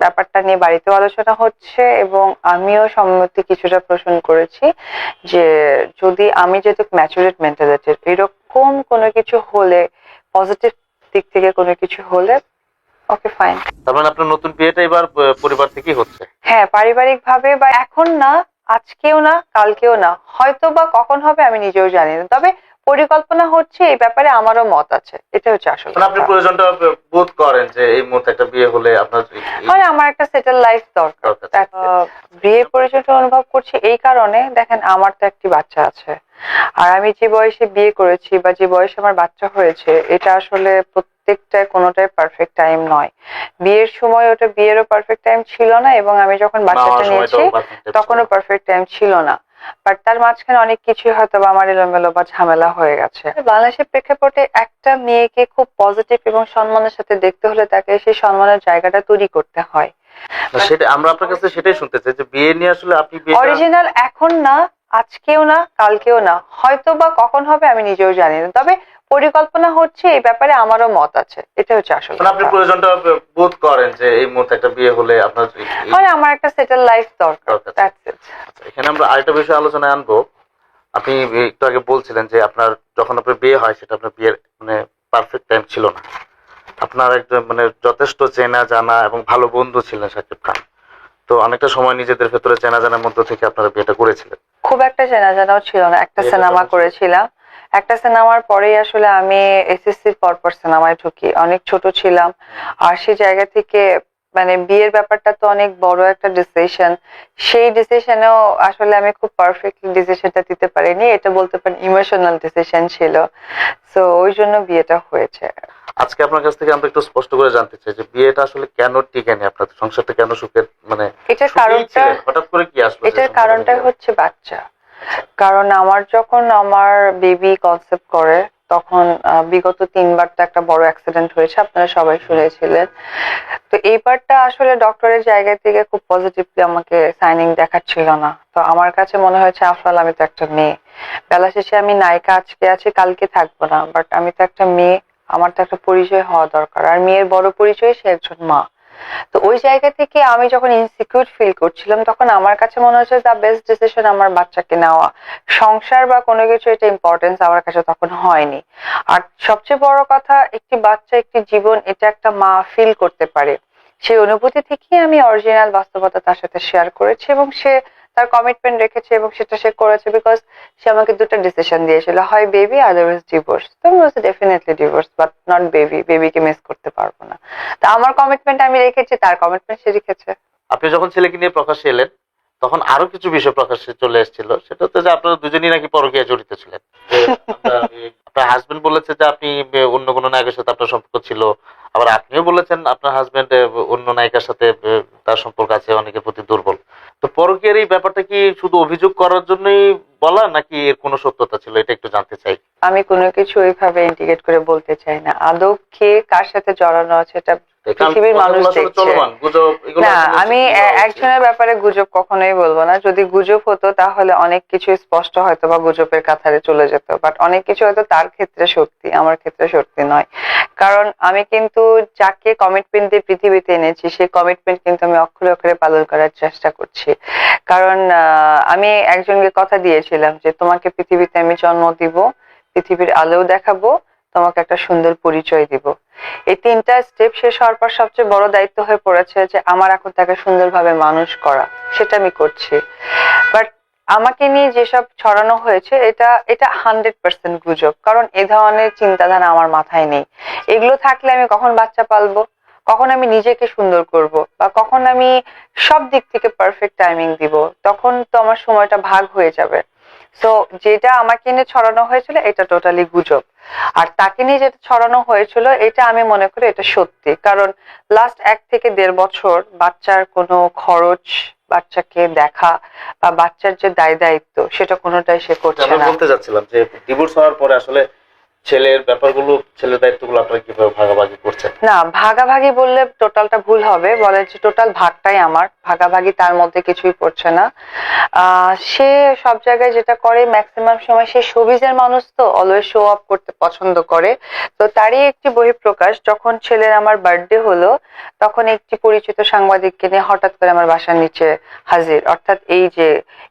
ব্যাপারটা নিয়ে বাড়িতেও আলোচনা হচ্ছে এবং আমিও সম্মতি কিছুটা পোষণ করেছি যে যদি আমি যেহেতু ম্যাচুরেট মেন্টালিটির এরকম কোনো কিছু হলে পজিটিভ দিক থেকে কোনো কিছু হলে ওকে ফাইন তার মানে আপনার নতুন বিয়েটা এবার পরিবার থেকেই হচ্ছে? হ্যাঁ পারিবারিক ভাবে বা এখন না আজকেও না কালকেও না হয়তো বা কখন হবে আমি নিজেও জানি না। তবে পরিকল্পনা হচ্ছে এই ব্যাপারে আমারও মত আছে। এটা হচ্ছে আসল মানে আপনি প্রয়োজনটা বোধ করেন যে এই মুহূর্তে একটা বিয়ে হলে আপনার মানে আমার একটা সেটেল লাইফ দরকার। বিয়ে পরিচয়টা অনুভব করছি এই কারণে দেখেন আমার তো একটি বাচ্চা আছে। আর আমি যে বয়সে বিয়ে করেছি বা যে বয়সে আমার বাচ্চা হয়েছে এটা আসলে প্রত্যেকটা কোনোটাই পারফেক্ট টাইম নয়। বিয়ের সময় ওটা বিয়েরও পারফেক্ট টাইম ছিল না এবং আমি যখন বাচ্চাটা নিয়েছি তখনও পারফেক্ট টাইম ছিল না। বাট তার মাঝখানে অনেক কিছুই হয়তো বা আমার এলোমেলো বা ঝামেলা হয়ে গেছে। বাংলাদেশের প্রেক্ষাপটে একটা মেয়েকে খুব পজিটিভ এবং সম্মানের সাথে দেখতে হলে তাকে সেই সম্মানের জায়গাটা তৈরি করতে হয়। সেটা আমরা আপনার কাছে সেটাই শুনতে চাই যে বিয়ে নিয়ে আসলে আপনি অরিজিনাল এখন না আজকেও না কালকেও না। হয়তো বা কখন হবে আমি নিজেও জানি না। তবে পরিকল্পনা হচ্ছে এই ব্যাপারে আমারও মত আছে। এটা হচ্ছে আসল মানে আপনি প্রয়োজনটা বোধ করেন যে এই মুহূর্তে একটা বিয়ে হলে আপনার মানে আমার একটা সেটেল লাইফ দরকার। That's আচ্ছা, এখানে আমরা আরেকটা বিষয় আলোচনায় আনব। আপনি একটু আগে বলছিলেন যে আপনার যখন আপনার বিয়ে হয় সেটা আপনার বিয়ের মানে পারফেক্ট টাইম ছিল না। আপনার একজন মানে যথেষ্ট চেনা জানা এবং ভালো বন্ধু ছিলেন সাকিব খান। তো অনেকটা সময় নিজেদের ভেতরে চেনা জানার মধ্য থেকে আপনারা বিয়েটা করেছিলেন। খুব একটা চেনা জানাও ছিল না। একটা সিনেমা। করেছিলাম। একটা সিনেমার পরেই আসলে আমি এসএসসির পরপর সিনেমায় ঢুকি। অনেক ছোট ছিলাম। আর সেই জায়গা থেকে মানে বিয়ের ব্যাপারটা তো অনেক বড় একটা ডিসিশন সেই ডিসিশনেও আসলে আমি খুব পারফেক্টলি ডিসিশনটা দিতে পারিনি। এটা বলতে পারেন ইমোশনাল ডিসিশন ছিল। সো ওই জন্য বিয়েটা হয়েছে। আজকে আপনার কাছ থেকে আমরা একটু স্পষ্ট করে জানতে চাই যে বিয়েটা আসলে কেন টিকেনি আপনার সংসারটা কেন সুখের মানে এটার কারণটা হঠাৎ করে কি আসলো এটার সংসারে কারণটাই হচ্ছে বাচ্চা। কারণ আমার যখন আমার বেবি কনসেপ্ট করে, তখন বিগত তিনবার তো একটা বড় অ্যাক্সিডেন্ট হয়েছে, আপনারা সবাই শুনেছিলেন। তো এইবারটা আসলে ডক্টরের জায়গা থেকে খুব পজিটিভলি আমাকে সাইনিং দেখাচ্ছিল না। তো আমার কাছে মনে হয়েছে আফরাল আমি তো একটা মেয়ে। বেলা শেষে আমি নায়িকা আজকে আছি, কালকে থাকব না বাট আমি তো একটা মেয়ে, আমার তো একটা পরিচয় হওয়া দরকার। আর মেয়ের বড় পরিচয় সে একজন মা। তো ওই জায়গা থেকে আমি যখন ইনসিকিউর ফিল করছিলাম, তখন আমার কাছে মনে হচ্ছে দ্য বেস্ট ডিসিশন আমার বাচ্চাকে নেওয়া। সংসার বা কোনো কিছু এটা ইম্পর্টেন্স আমার কাছে তখন হয়নি। আর সবচেয়ে বড় কথা, একটি বাচ্চা, একটি জীবন, এটা একটা মা ফিল করতে পারে। সেই অনুভূতি থেকেই আমি অরিজিনাল বাস্তবতা তার সাথে শেয়ার করেছি এবং সে তার কমিটমেন্ট রেখেছে এবং সেটা সে করেছে বিকজ সে আমাকে দুটো ডিসিশন দিয়েছিল হয় বেবি আদারওয়াইজ ডিভোর্স তো আমি বলছি definitely divorce but not baby বেবিকে মিস করতে পারব না। তা আমার কমিটমেন্ট আমি রেখেছি তার কমিটমেন্ট সে রেখেছে। আপনি যখন ছেলেকে নিয়ে প্রকাশ্যে এলেন তখন আরও কিছু বিষয় প্রকাশ্যে চলে এসেছিল সেটা হচ্ছে যে আপনারা দুজনই নাকি পরকীয়া জড়িত ছিলেন। আপনার- আপনার হাজবেন্ড বলেছে যে আপনি অন্য কোনো নায়কের সাথে আপনার সম্পর্ক ছিল আবার আপনিও বলেছেন আপনার হাজবেন্ড অন্য নায়িকার সাথে তার সম্পর্ক আছে অনেকের প্রতি দুর্বল। তো পরকীয়ার এই ব্যাপারটা কি শুধু অভিযোগ করার জন্যই বলা নাকি এর কোনো সত্যতা ছিল? এটা একটু জানতে চাই। আমি কোনো কিছু ওইভাবে ইন্ডিকেট করে বলতে চাই না। আদৌ কে কার সাথে জড়ানো আছে এটা পৃথিবীর মানুষ দেখছে। না আমি। একজনের ব্যাপারে গুজব কখনোই বলব না। যদি গুজব হতো তাহলে অনেক কিছু স্পষ্ট হয়তো বা গুজবের কাতারে চলে যেত। বাট অনেক কিছু হয়তো তার ক্ষেত্রে সত্যি আমার ক্ষেত্রে সত্যি নয়। কারণ আমি কিন্তু যাকে কমিটমেন্ট দিয়ে পৃথিবীতে এনেছি, সেই কমিটমেন্ট কিন্তু আমি অক্ষরে অক্ষরে পালন করার চেষ্টা করছি। কারণ আমি একজনকে কথা দিয়েছিলাম যে, তোমাকে পৃথিবীতে আমি জন্ম দিব, পৃথিবীর আলোও দেখাবো, তোমাকে একটা সুন্দর পরিচয় দিব। এই তিনটা স্টেপ শেষ হওয়ার পর সবচেয়ে বড় দায়িত্ব হয়ে পড়েছে যে, আমার এখন তাকে সুন্দরভাবে মানুষ করা। সেটা আমি করছি। বাট আমাকে নিয়ে যেসব ছড়ানো হয়েছে, এটা এটা হান্ড্রেড পার্সেন্ট গুজব, কারণ এ ধরনের চিন্তাধারা আমার মাথায় নেই। এগুলো থাকলে আমি কখন বাচ্চা পালবো? কখন আমি নিজেকে সুন্দর করব? বা কখন আমি সব দিক থেকে পারফেক্ট টাইমিং দিব? তখন তো আমার সময়টা ভাগ হয়ে যাবে। সো যেটা আমাকে নিয়ে ছড়ানো হয়েছিল, এটা টোটালি গুজব। আর তাকে নিয়ে যেটা ছড়ানো হয়েছিল, এটা আমি মনে করি এটা সত্যি। কারণ লাস্ট এক থেকে দেড় বছর বাচ্চার কোনো খরচ বাচ্চাকে দেখা বা বাচ্চার যে দায় দায়িত্ব সেটা কোনোটাই সে করছে আমি না। বলতে যাচ্ছিলাম যে ডিভোর্স হওয়ার পরে আসলে ছেলের ব্যাপারগুলো, ছেলের দায়িত্বগুলো আপনারা কীভাবে ভাগাভাগি করছেন? না, ভাগাভাগি বললে টোটালটা ভুল হবে। বলে যে টোটাল ভাগটাই আমার। ভাগাভাগি তার মধ্যে কিছুই পড়ছে না। সে সব জায়গায় যেটা করে ম্যাক্সিমাম সময় সে শোবিজের মানুষ তো অলওয়েজ শো অফ করতে পছন্দ করে। তো তারই একটি বহিঃপ্রকাশ, যখন ছেলের আমার বার্থডে হলো, তখন একটি পরিচিত সাংবাদিককে নিয়ে হঠাৎ করে আমার বাসার নিচে হাজির। অর্থাৎ এই যে,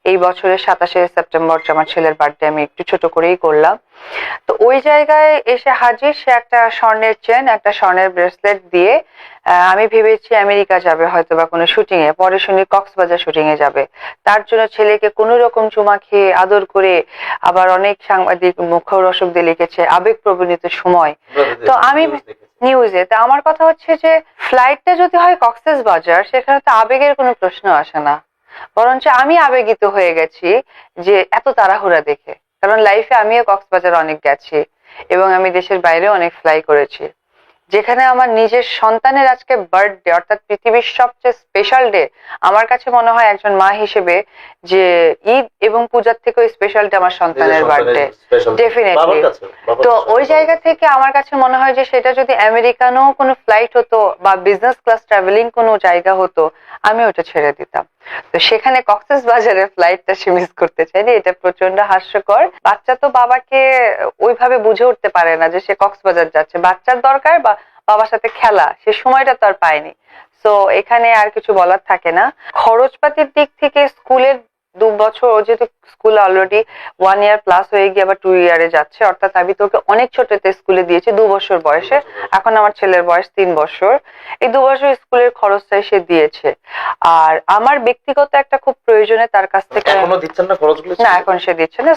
এই বছরের সাতাশে সেপ্টেম্বর যে আমার ছেলের বার্থডে আমি একটু ছোট করেই করলাম। তো ওই জায়গায় এসে হাজির সে একটা স্বর্ণের চেন একটা স্বর্ণের ব্রেসলেট দিয়ে আমি ভেবেছি আমেরিকা যাবে হয়তো বা কোনো শুটিং এ। পরে শুনি কক্সবাজার শুটিং এ যাবে। তার জন্য ছেলেকে কোনো রকম চুমা খেয়ে আদর করে আবার অনেক সাংবাদিক মুখরসক দিয়ে লিখেছে আবেগ প্রবণিত সময়। তো আমি- নিউজে তা আমার কথা হচ্ছে যে ফ্লাইটটা যদি হয় কক্সেস বাজার সেখানে তো আবেগের কোনো প্রশ্ন আসে না। বরঞ্চ আমি আবেগিত হয়ে গেছি যে এত তাড়াহুড়া দেখে। কারণ লাইফে আমিও কক্সবাজার অনেক গেছি। এবং আমি দেশের বাইরেও অনেক ফ্লাই করেছি। যেখানে আমার নিজের সন্তানের আজকে বার্থডে অর্থাৎ পৃথিবীর সবচেয়ে স্পেশাল ডে আমার কাছে মনে হয় একজন মা হিসেবে যে ঈদ এবং পূজার থেকেও স্পেশাল ডে আমার সন্তানের বার্থডে Definitely. তো ওই জায়গা থেকে আমার কাছে মনে হয় যে সেটা যদি আমেরিকানো কোনো ফ্লাইট হতো বা বিজনেস ক্লাস ট্রাভেলিং কোনো জায়গা হতো আমি ওটা ছেড়ে দিতাম। তো সেখানে কক্সেস বাজারে ফ্লাইটটা সে মিস করতে চাইনি এটা প্রচণ্ড হাস্যকর। বাচ্চা তো বাবাকে ওইভাবে বুঝে উঠতে পারে না যে সে কক্সবাজার যাচ্ছে। বাচ্চার দরকার বা বাবার সাথে খেলা সে সময়টা তো আর পায়নি। তো এখানে আর কিছু বলার থাকে না। খরচপাতির দিক থেকে স্কুলের দু বছর ও যেহেতু school already one year plus হয়ে গিয়ে আবার টু ইয়ারে যাচ্ছে অর্থাৎ আমি তোকে অনেক ছোটতে স্কুলে দিয়েছি দু বছর বয়সে। এখন আমার ছেলের বয়স তিন বছর। এই দু বছর স্কুলের খরচটাই সে দিয়েছে। আর আমার ব্যক্তিগত একটা খুব প্রয়োজনে তার কাছ থেকে না এখন সে দিচ্ছে না।